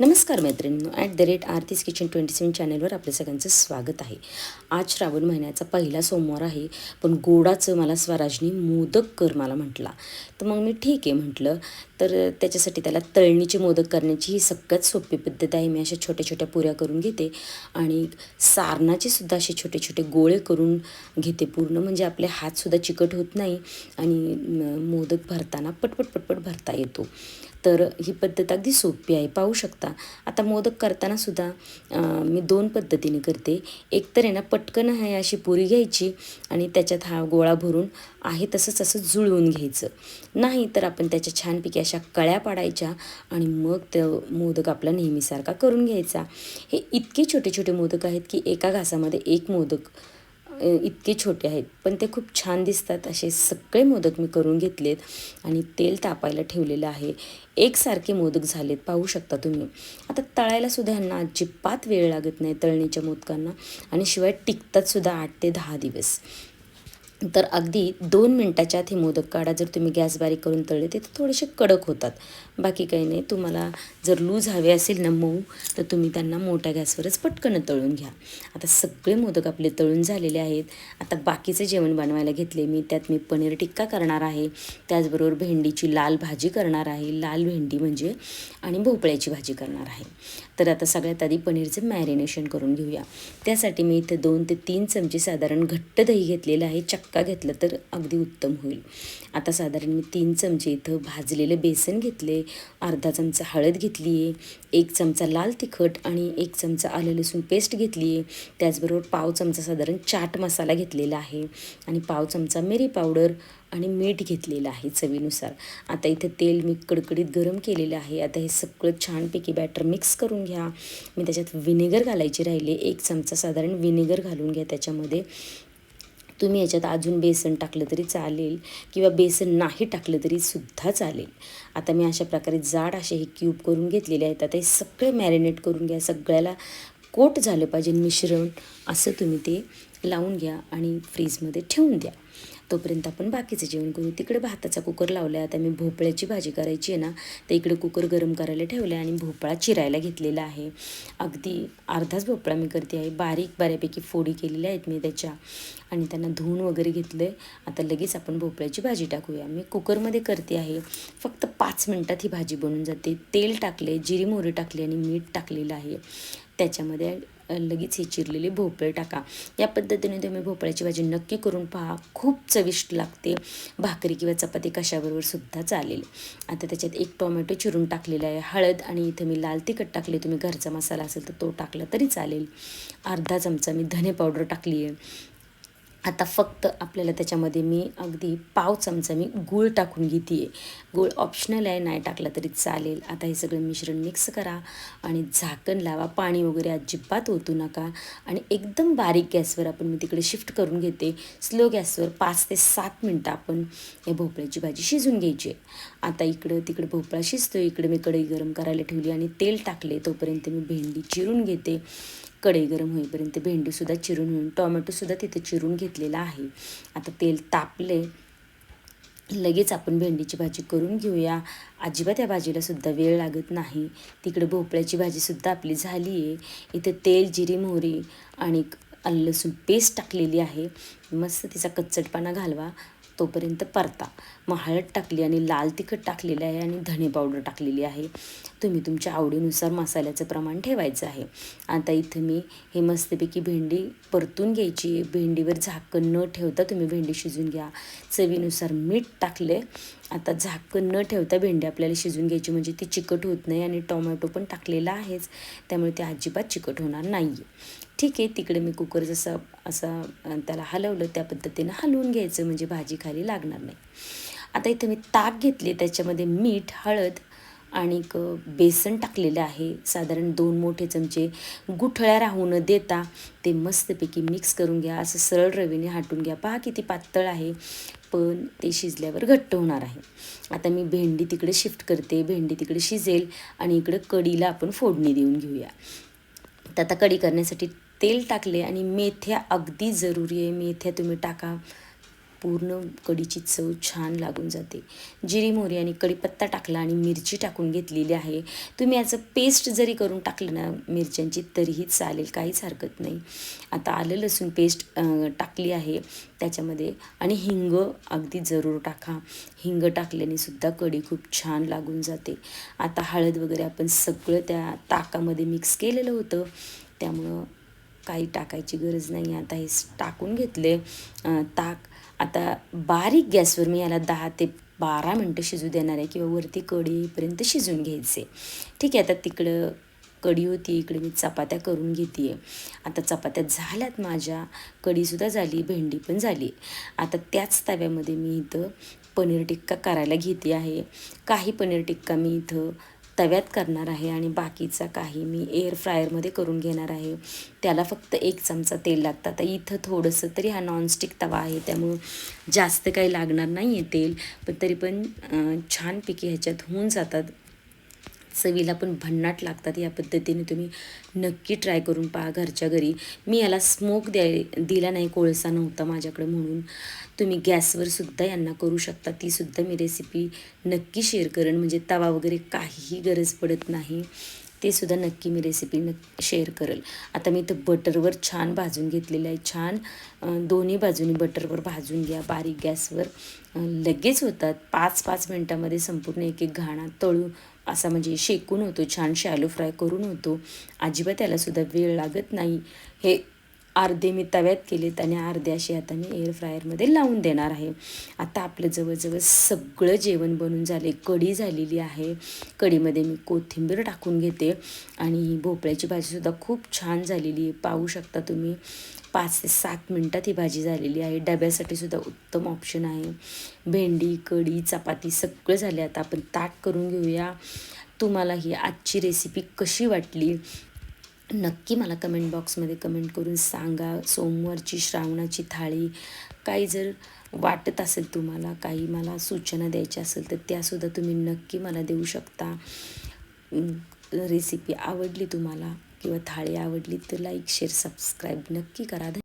नमस्कार मैत्रिणींनो at the rate Aarti's kitchen twenty seven चॅनलवर आपल्या सगळ्यांचं स्वागत आहे. आज श्रावण महिन्याचा पहिला सोमवार आहे पण गोडाचं मला स्वराजनी मोदक कर मला म्हटला. तर मग मी ठीक आहे म्हटलं तर त्याच्यासाठी त्याला तळणीचे मोदक करण्याची ही सगळ्यात सोपी पद्धत आहे. मी अशा छोट्या छोट्या पुऱ्या करून घेते आणि सारणाचे सुद्धा असे छोटे छोटे गोळे करून घेते पूर्ण. म्हणजे आपले हातसुद्धा चिकट होत नाही आणि मोदक भरताना पटपट पटपट भरता येतो. तर ही पद्धत अगदी सोपी आहे. पाहू शकता आता मोदक करताना सुद्धा मी दोन पद्धतीने करते. एक तर आहे ना पटकन आहे अशी पुरी घ्यायची आणि त्याच्यात हा गोळा भरून आहे तसंच असं जुळवून घ्यायचं. नाही तर आपण त्याच्या छानपैकी अशा कळ्या पाडायच्या आणि मग तो मोदक आपला नेहमीसारखा करून घ्यायचा. हे इतके छोटे छोटे मोदक आहेत की एका घासामध्ये एक मोदक इतके छोटे आहेत. पण ते खूप छान दिसतात. असे सगळे मोदक मी करून घेतलेत आणि तेल तापायला ठेवलेलं आहे. एकसारखे मोदक झालेत पाहू शकता तुम्ही. आता तळायलासुद्धा ह्यांना अजिबात वेळ लागत नाही तळणीच्या मोदकांना आणि शिवाय टिकतातसुद्धा आठ ते दहा दिवस. तर अगदी दोन मिनटाच्या आत हे मोदक काढा. जर तुम्ही गॅस बारीक करून तळले ते थोडेसे कडक होतात. बाकी काही नाही तुम्हाला जर लूज हवे असेल ना मऊ तर तुम्ही त्यांना मोठ्या गॅसवरच पटकन तळून घ्या. आता सगळे मोदक आपले तळून झालेले आहेत. आता बाकीचं जेवण बनवायला घेतले मी त्यात मी पनीर टिक्का करणार आहे. त्याचबरोबर भेंडीची लाल भाजी करणार आहे. लाल भेंडी म्हणजे आणि भोपळ्याची भाजी करणार आहे. तर आता सगळ्यात आधी पनीरचं मॅरिनेशन करून घेऊया. त्यासाठी मी इथं दोन ते तीन चमचे साधारण घट्ट दही घेतलेलं आहे. चक्क घेतलं तर अगदी उत्तम होईल. आता साधारण मी तीन चमचे इथं भाजलेलं बेसन घेतले अर्धा चमचा हळद घेतली आहे एक चमचा लाल तिखट आणि एक चमचा आलं लसूण पेस्ट घेतली आहे त्याचबरोबर पाव चमचा साधारण चाट मसाला घेतलेला आहे आणि पाव चमचा मिरी पावडर आणि मीठ घेतलेलं आहे चवीनुसार. आता इथे तेल मी कडकडीत गरम केलेलं आहे. आता हे सगळं छानपैकी बॅटर मिक्स करून घ्या. मी त्याच्यात व्हिनेगर घालायचे राहिले. एक चमचा साधारण विनेगर घालून घ्या त्याच्यामध्ये. तुम्ही याच्यात अजून बेसन टाकलं तरी चालेल किंवा बेसन नाही टाकलं तरी सुद्धा चालेल. आता मी अशा प्रकारे जाड असे हे क्यूब करून घेतलेले आहेत. आता हे सगळे मॅरिनेट करून घ्या. सगळ्याला कोट झालं पाहिजे मिश्रण. असं तुम्ही ते लावून घ्या आणि फ्रीजमध्ये ठेवून द्या. तोपर्यंत आपण बाकीचं जेवण करू. तिकडे भाताचा कुकर लावला आहे आता मी भोपळ्याची भाजी करायची आहे ना तर इकडे कुकर गरम करायला ठेवला आहे आणि भोपळा चिरायला घेतलेला आहे. अगदी अर्धाच भोपळा मी करते आहे. बारीक बऱ्यापैकी फोडी केलेल्या आहेत मी त्याच्या. आणि त्यांना धुवून वगैरे घेतलं आहे आता लगेच आपण भोपळ्याची भाजी टाकूया. मी कुकरमध्ये करते आहे. फक्त पाच मिनटात ही भाजी बनून जाते. तेल टाकले जिरी मोहरी टाकली आणि मीठ टाकलेलं आहे. त्याच्यामध्ये लगेच हे चिरलेले भोपळे टाका. या पद्धतीने तुम्ही भोपळ्याची भाजी नक्की करून पहा. खूप चविष्ट लागते. भाकरी किंवा चपाती कशाबरोबर सुद्धा चालेल. आता त्याच्यात एक टोमॅटो चिरून टाकलेला आहे. हळद आणि इथं मी लाल तिखट टाकले. तुम्ही घरचा मसाला असेल तर तो टाकला तरी चालेल. अर्धा चमचा मी धने पावडर टाकली आहे आता फक्त आपल्याला त्याच्यामध्ये मी अगदी पाव चमचा मी गूळ टाकून घेते आहे गूळ ऑप्शनल आहे नाही टाकला तरी चालेल. आता हे सगळं मिश्रण मिक्स करा आणि झाकण लावा. पाणी वगैरे अजिबात ओतू नका. आणि एकदम बारीक गॅसवर आपण मी तिकडे शिफ्ट करून घेते. स्लो गॅसवर पाच ते सात मिनटं आपण या भोपळ्याची भाजी शिजून घ्यायची आहे. आता इकडं तिकडे भोपळा शिजतो इकडे मी कढई गरम करायला ठेवली आणि तेल टाकले तोपर्यंत मी भेंडी चिरून घेते. कढई गरम होईपर्यंत भेंडीसुद्धा चिरून होऊन टोमॅटोसुद्धा तिथे चिरून घेतलेला आहे. आता तेल तापले लगेच आपण भेंडीची भाजी करून घेऊया. अजिबात या भाजीलासुद्धा वेळ लागत नाही. तिकडे भोपळ्याची भाजीसुद्धा आपली झाली आहे. इथे तेल जिरी मोहरी आणि लसूण पेस्ट टाकलेली आहे. मस्त तिचा कच्चटपणा घालवा. तोपर्यंत परता. मग हळद टाकली आणि लाल तिखट टाकलेलं आहे आणि धणे पावडर टाकलेली आहे. तुम्ही तुमच्या आवडीनुसार मसाल्याचं प्रमाण ठेवायचं आहे. आता इथं मी हे मस्तपैकी भेंडी परतून घ्यायची भेंडीवर झाकण न ठेवता तुम्ही भेंडी शिजून घ्या. चवीनुसार मीठ टाकले आता झाकण न ठेवता भेंडी आपल्याला शिजून घ्यायची म्हणजे ती चिकट होत नाही आणि टोमॅटो पण टाकलेला आहेच. त्यामुळे ते अजिबात चिकट होणार नाही आहे ठीक आहे तिकडे मी कुकर जसं असं त्याला हलवलं त्या पद्धतीनं हलवून घ्यायचं म्हणजे भाजी खाली लागणार नाही. आता इथं मी ताक घेतले त्याच्यामध्ये मीठ हळद आणि बेसन टाकलेलं आहे. साधारण दोन मोठे चमचे गुठळ्या राहू न देता ते मस्तपैकी मिक्स करून घ्या. असं सरळ रवीने हाटून घ्या. पहा किती पातळ आहे पण ते शिजल्यावर घट्ट होणार आहे. आता मी भेंडी तिकडे शिफ्ट करते भेंडी तिकडे शिजेल आणि इकडं कढीला आपण फोडणी देऊन घेऊया. तर आता कढी करण्यासाठी तेल टाकले आणि मेथ्या अगदी जरुरी आहे. मेथ्या तुम्ही टाका. पूर्ण कढीची चव छान लागून जाते. जिरी मोहरी आणि कढीपत्ता टाकला आणि मिरची टाकून घेतलेली आहे. तुम्ही याचं पेस्ट जरी करून टाकलं ना मिरच्यांची तरीही चालेल. काहीच हरकत नाही. आता आलं लसूण पेस्ट टाकली आहे त्याच्यामध्ये. आणि हिंग अगदी जरूर टाका. हिंग टाकल्याने सुद्धा कढी खूप छान लागून जाते. आता हळद वगैरे आपण सगळं त्या ताकामध्ये मिक्स केलेलं होतं. त्यामुळं काही टाकायची गरज नाही आता हे टाकून घेतले ताक. आता बारीक गॅसवर मी याला दहा ते बारा मिनटं शिजू देणार आहे किंवा वरती कढीपर्यंत शिजून घ्यायचे. ठीक आहे आता तिकडं कढी होती इकडे मी चपात्या करून घेते आहे आता चपात्या झाल्यात माझ्या कढीसुद्धा झाली भेंडी पण झाली. आता त्याच तव्यामध्ये मी इथं पनीर टिक्का करायला घेते आहे. काही पनीर टिक्का मी इथं तव्यात करणार आहे आणि बाकीचा काही मी एअर फ्रायरमध्ये करून घेणार आहे. त्याला फक्त एक चमचा तेल लागतं. आता इथं थोडंसं तरी हा नॉनस्टिक तवा आहे. त्यामुळं जास्त काही लागणार नाही आहे तेल. पण तरी पण छानपैकी ह्याच्यात होऊन जातात चवीला पण भन्नाट लागतात. या पद्धतीने तुम्ही नक्की ट्राय करून पहा घरच्या घरी. मी याला स्मोक द्याय दिला नाही कोळसा नव्हता माझ्याकडे म्हणून. तुम्ही गॅसवर सुद्धा यांना करू शकता. तीसुद्धा मी रेसिपी नक्की शेअर करेन. म्हणजे तवा वगैरे काहीही गरज पडत नाही. ते सुद्धा नक्की मी रेसिपी नक्की शेअर करेल. आता मी इथं बटरवर छान भाजून घेतलेलं आहे. छान दोन्ही बाजूनी बटरवर भाजून घ्या. बारीक गॅसवर. लगेच होतात. पाच पाच मिनटामध्ये संपूर्ण एक एक घाणा तळू असा म्हणजे शेकून होतो. छान शॅलो फ्राय करून होतो. अजिबात त्यालासुद्धा वेळ लागत नाही. हे अर्धे मी तव्यात केलेत आणि अर्धे असे आता मी एअर फ्रायरमध्ये लावून देणार आहे. आता आपलं जवळजवळ सगळं जेवण बनून झाले कढी झालेली आहे. कढीमध्ये मी कोथिंबीर टाकून घेते आणि भोपळ्याची भाजीसुद्धा खूप छान झालेली आहे. पाहू शकता तुम्ही पाच ते सात मिनटात ही भाजी झालेली आहे. डब्यासाठी सुद्धा उत्तम ऑप्शन आहे. भेंडी कढी चपाती सगळं झाले आता. आपण ताट करून घेऊया. तुम्हाला ही आजची रेसिपी कशी वाटली? नक्की मला कमेंट बॉक्समध्ये कमेंट करून सांगा. सोमवारची श्रावणाची थाळी. काही जर वाटत असेल तुम्हाला काही मला सूचना द्यायच्या असेल तर त्यासुद्धा तुम्ही नक्की मला देऊ शकता. रेसिपी आवडली तुम्हाला किंवा थाळी आवडली तर लाईक शेअर सबस्क्राईब नक्की करा.